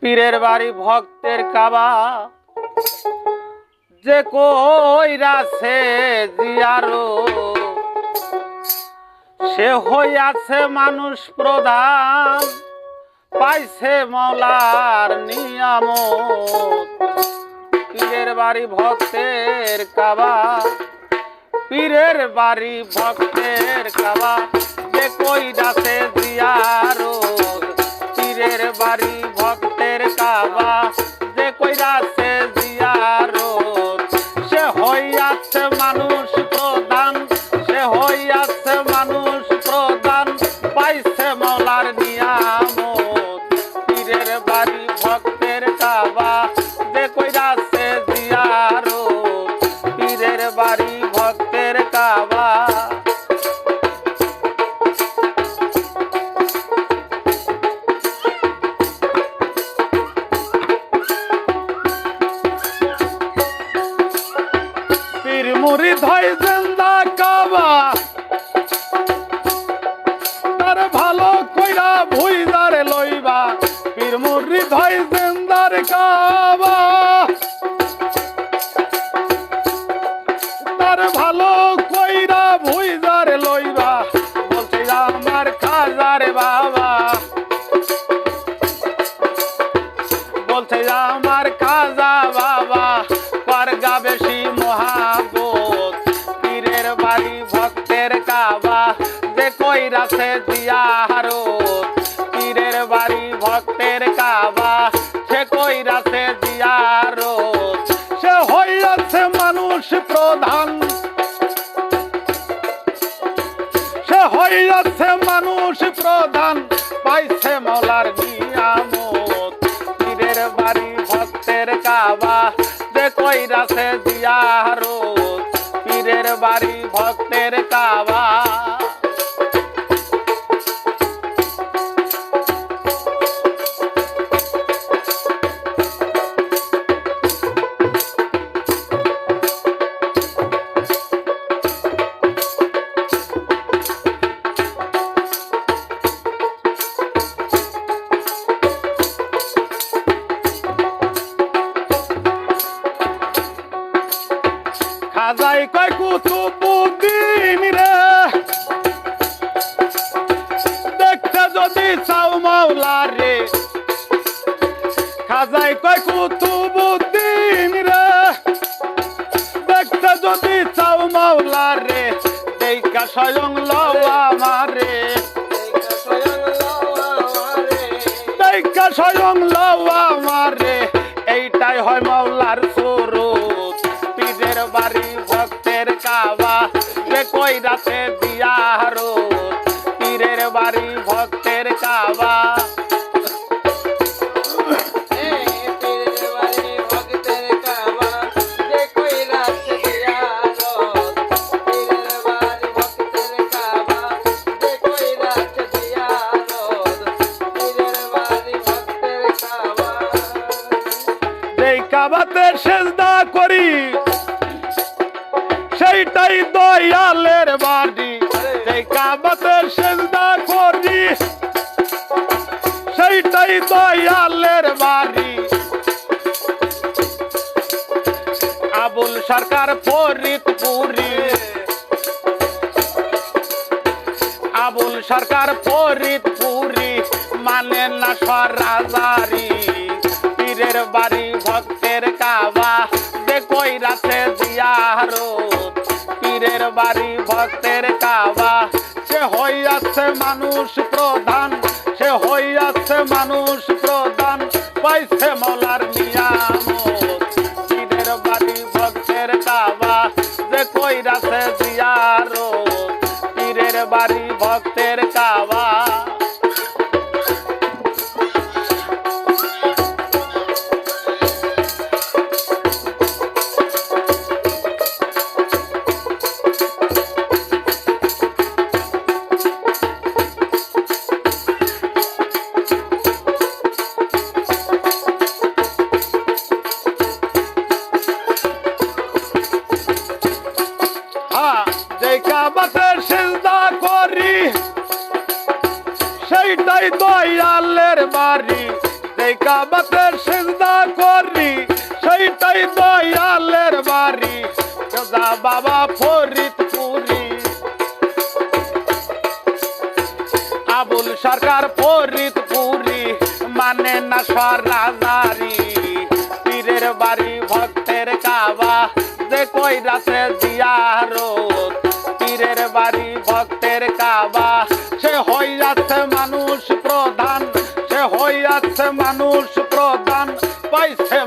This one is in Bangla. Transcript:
পীরের বাড়ি ভক্তের কাবা। যে কইরাছে জিয়ারো, সে হইয়াছে মানুষ প্রধান, পাইছে মলার নিয়ামত। পীরের বাড়ি ভক্তের কাবা, পীরের বাড়ি ভক্তের কাবা। যে কইরাছে জিয়ারো। বাড়ি ভক্তের কাবা। যে কইরাছে জিয়ারো সে হইয়াছে মানুষ প্রধান। সে হইয়াছে মানুষ প্রধান, পাইছে মলার নিয়ামত। পীরের বাড়ি ভক্তের কাবা, যে কইরাছে জিয়ারো পীরের বাড়ি ভক্তের কাবা। মুরিদ জিন্দা কাবা। তার ভালো কইরা ভুইদারে কইরাছে দিয়ারো পীরের বাড়ি ভক্তের কাবা, সে কইরাছে দিয়ারো সে হইয়াছে মানুষ প্রধান। সে হইয়াছে মানুষ প্রধান, পাইছে মলার নিয়ামত। পীরের বাড়ি ভক্তের কাবা যে কইরাছে দিয়ারো পীরের বাড়ি ভক্তের কাবা খাজাই কয় কুতুবুদ্দিন রে। দেখতে যদি চাও মাওলা রে। খাজাই কয় দেখতে যদি চাও রে দেখা স্বয়ং মারে। দেখা স্বয়ং মারে। এইটাই হয় মাওলার সুরুত, পীরের বাড়ি কাবাতে সেজদা করি। সেইটাই দয়ালের বাড়ি যেই কাবাতে সেজদা করি, সেইটাই দয়ালের বাড়ি আবুল সরকার ফরিদপুরি। আবুল সরকার ফরিদপুরি মানে না সরাজারি। পীরের বাড়ি ভক্তের হইয়াছে মানুষ প্রধান, সে হইয়াছে মানুষ প্রধান, পাইছে মলার নিয়াম পীরের বাড়ি ভক্তের কাবা যে কইরাছে জিয়ারো পীরের বাড়ি ভক্তের করি দয়ালের বাড়ি, যেই কাবাতে সিজদা করি, সেইটাই দয়ালের বাড়ি। যা বাবা ফরিদপুরি। আবুল সরকার ফরিদপুরি মানে না সরাজারি। পীরের বাড়ি ভক্তের কাবা, যে কই রাতে জিয়ারত। পীরের বাড়ি ভক্তের কাবা, সে হইয়াছে হইয়াছে মানুষ প্রদান পাইছে